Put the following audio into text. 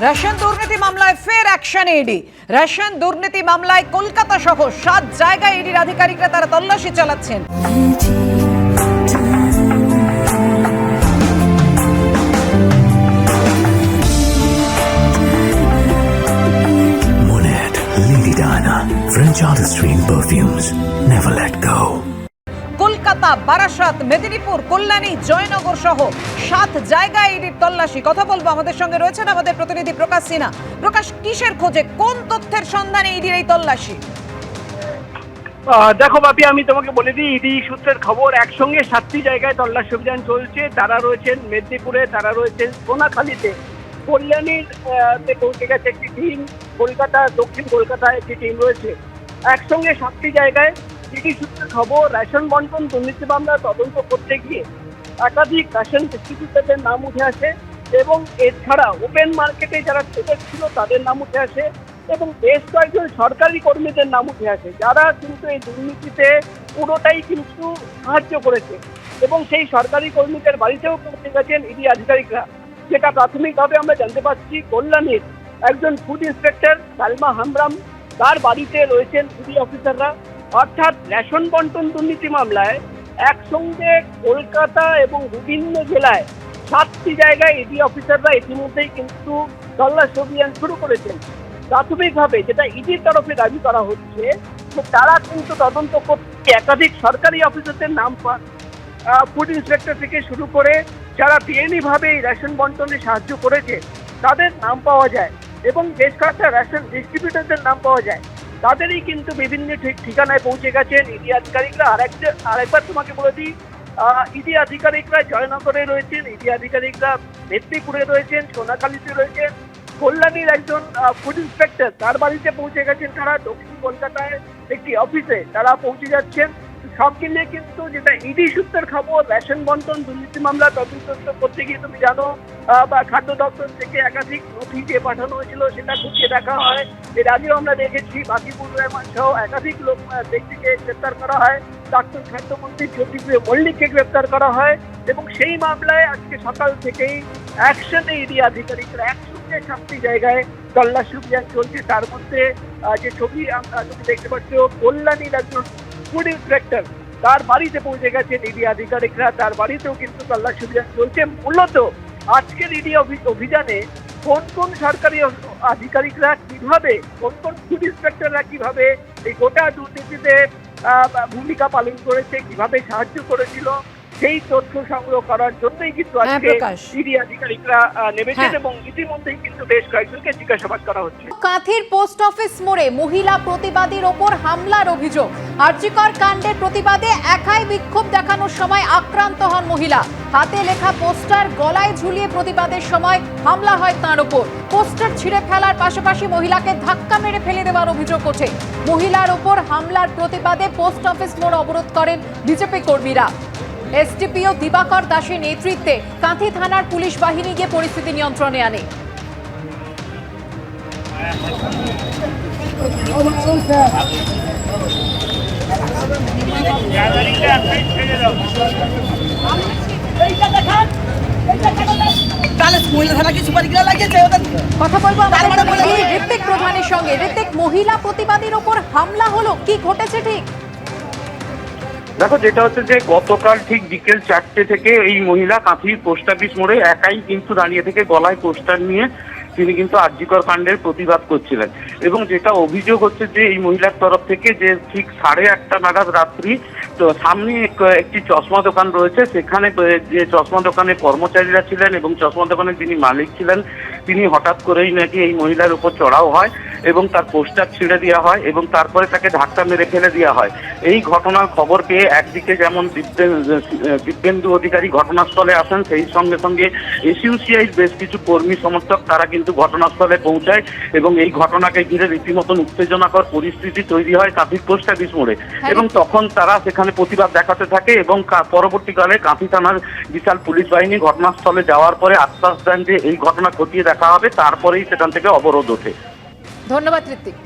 Ration দুর্নীতি মামলায় ফের অ্যাকশন ইডি রেশন দুর্নীতি মামলায় কলকাতা সহ সাত জায়গায় ইডির আধিকারিকরা তারা তল্লাশি চালাচ্ছেন French artistry in perfumes. Never let go. Kolkata, Barasat, Medinipur, Kalyani, Joynagar সহ সাত জায়গায় ইডির তল্লাশি। কথা বলব আমাদের সঙ্গে রয়েছেন আমাদের প্রতিনিধি প্রকাশ সিনহা। প্রকাশ, কিসের খোঁজে? কোন তথ্যের সন্ধানে ইডির এই তল্লাশি? দেখো বাপি, আমি তোমাকে বলে দিই, ইডি সূত্রের খবর, একসঙ্গে সাতটি জায়গায় তল্লাশি অভিযান চলছে। তারা রয়েছেন মেদিনীপুরে, তারা রয়েছেন সোনাখালীতে। কল্যাণীর পৌঁছে গেছে একটি টিম, কলকাতা, দক্ষিণ কলকাতায় একটি টিম রয়েছে। একসঙ্গে সাতটি জায়গায় ইডি সূত্রের খবর, রেশন বন্টন, দুর্নীতি মামলা, তদন্ত করতে গিয়ে একাধিক রেশন ডিস্ট্রিবিউটারদের নাম উঠে আসে এবং এছাড়া ওপেন মার্কেটে যারা ট্রেডার ছিল তাদের নাম উঠে আসে এবং বেশ কয়েকজন সরকারি কর্মীদের নাম উঠে আসে। যারা কিন্তু এই দুর্নীতিতে পুরোটাই কিন্তু সাহায্য করেছে এবং সেই সরকারি কর্মীদের বাড়িতেও পৌঁছে গেছেন ইডি আধিকারিকরা। যেটা প্রাথমিকভাবে আমরা জানতে পারছি, কল্যাণীর একজন ফুড ইন্সপেক্টর সালমা হামরাম, তার বাড়িতে রয়েছেন ইডি অফিসাররা অর্থাৎ রেশন বন্টন দুর্নীতি মামলায় একসঙ্গে কলকাতা এবং বিভিন্ন জেলায় সাতটি জায়গায় ইডি অফিসাররা ইতিমধ্যেই কিন্তু তল্লাশি অভিযান শুরু করেছেন। প্রাথমিকভাবে যেটা ইডির তরফে দাবি করা হচ্ছে যে তারা কিন্তু তদন্ত করতে একাধিক সরকারি অফিসারদের নাম পান ফুড ইন্সপেক্টর থেকে শুরু করে যারা বিএনই ভাবে এই রেশন বন্টনে সাহায্য করেছে, তাদের নাম পাওয়া যায় এবং বেশ কয়েকটা রেশন ডিস্ট্রিবিউটারদের নাম পাওয়া যায়। তাদেরই কিন্তু বিভিন্ন ঠিক ঠিকানায় পৌঁছে গেছেন ইডি আধিকারিকরা। আর আরেকবার তোমাকে বলে দিই ইডি আধিকারিকরা জয়নগরে রয়েছেন, ইডি আধিকারিকরা মেদিনীপুরে রয়েছেন, সোনাখালীতে রয়েছেন। কল্যাণীর একজন ফুড ইন্সপেক্টর তার বাড়িতে পৌঁছে গেছেন তারা। দক্ষিণ কলকাতায় একটি অফিসে তারা পৌঁছে যাচ্ছেন। সব মিলিয়ে কিন্তু যেটা ইডি সূত্রের খবর, রেশন বন্টন, দুর্নীতি মামলা, তদন্ত করতে গিয়ে তুমি জানো বা খাদ্য দপ্তর থেকে একাধিক যে পাঠানো হয়েছিল, সেটা খুঁজে দেখা হয়। এর আগেও আমরা দেখেছি, বাকিপুর রহমান সহ একাধিক লোক ব্যক্তিকে গ্রেপ্তার করা হয়। প্রাক্তন খাদ্যমন্ত্রী জ্যোতিপ্রিয় মল্লিককে গ্রেপ্তার করা হয় এবং সেই মামলায় আজকে সকাল থেকেই অ্যাকশনে ইডি আধিকারিকরা একসঙ্গে সাতটি জায়গায় তল্লাশি অভিযান চলছে। তার মধ্যে যে ছবি আমরা তুমি দেখতে পাচ্ছ, কল্যাণীর একজন ফুড ইন্সপেক্টর, তার বাড়িতে পৌঁছে গেছেন ইডি আধিকারিকরা। তার বাড়িতেও কিন্তু তল্লাশি অভিযান চলছে। মূলত আজকের ইডি অভিযানে কোন কোন সরকারি আধিকারিকরা কীভাবে, কোন কোন ফুড ইন্সপেক্টররা কীভাবে এই গোটা দুর্নীতিতে ভূমিকা পালন করেছে, কীভাবে সাহায্য করেছিল? সেই তথ্য সংগ্রহ করার জন্যই কিন্তু হ্যাঁ, আজকে ইডি আধিকারিকরা নেমেছেন হ্যাঁ। এবং ইতিমধ্যেই কিন্তু বেশ কয়েকজনকে জিজ্ঞাসাবাদ করা হচ্ছে। কাঁথির পোস্ট অফিস মোড়ে মহিলা প্রতিবাদীর ওপর হামলার অভিযোগ। আর্যিকর কাণ্ডের প্রতিবাদে একাই বিক্ষোভ দেখানোর সময় আক্রান্ত হন মহিলা। হাতে লেখা পোস্টার গলায় ঝুলিয়ে প্রতিবাদের সময় হামলা হয় তাঁর ওপর। পোস্টার ছিঁড়ে ফেলার পাশাপাশি মহিলাকে ধাক্কা মেরে ফেলে দেওয়ার অভিযোগ ওঠে। মহিলার ওপর হামলার প্রতিবাদে পোস্ট অফিস মোড় অবরোধ করেন বিজেপি কর্মীরা। এসডিপিও দিবাকর দাসের নেতৃত্বে কাঁথি থানার পুলিশ বাহিনী গিয়ে পরিস্থিতি নিয়ন্ত্রণে আনে। কথা বলব। ঋত্বিক প্রধানের সঙ্গে। ঋত্বিক মহিলা প্রতিবাদীর ওপর হামলা হলো কি ঘটেছে ঠিক? দেখো, যেটা হচ্ছে যে গতকাল ঠিক বিকেল চারটে থেকে এই মহিলা কাঁথির পোস্ট অফিস মোড়ে একাই কিন্তু দাঁড়িয়ে থেকে গলায় পোস্টার নিয়ে তিনি কিন্তু আর্যিকর কাণ্ডের প্রতিবাদ করছিলেন। এবং যেটা অভিযোগ হচ্ছে যে এই মহিলার তরফ থেকে যে ঠিক সাড়ে আটটা নাগাদ রাত্রি, তো সামনে এক- একটি চশমা দোকান রয়েছে। সেখানে যে চশমা দোকানের কর্মচারীরা ছিলেন এবং চশমা দোকানের যিনি মালিক ছিলেন তিনি হঠাৎ করেই নাকি এই মহিলার উপর চড়াও হয় এবং তার পোস্টার ছিঁড়ে দেওয়া হয় এবং তারপরে তাকে ধাক্কা মেরে ফেলে দেওয়া হয়। এই ঘটনার খবর পেয়ে একদিকে যেমন দিব্যেন- দিব্যেন্দু অধিকারী ঘটনাস্থলে আসেন সেই সঙ্গে সঙ্গে এসইউসিআই বেশ কিছু কর্মী সমর্থক তারা কিন্তু ঘটনাস্থলে পৌঁছায় এবং এই ঘটনাকে ঘিরে রীতিমতন উত্তেজনাকর পরিস্থিতি তৈরি হয় কাঁথি পোস্ট অফিস মোড়ে। এবং তখন তারা সেখানে প্রতিবাদ দেখাতে থাকে এবং পরবর্তীকালে কাঁথি থানার বিশাল পুলিশ বাহিনী ঘটনাস্থলে যাওয়ার পরে আশ্বাস দেন যে এই ঘটনা খতিয়ে দেখা হবে তারপরেই সেখান থেকে অবরোধ ওঠে। ধন্যবাদ ঋত্বিক।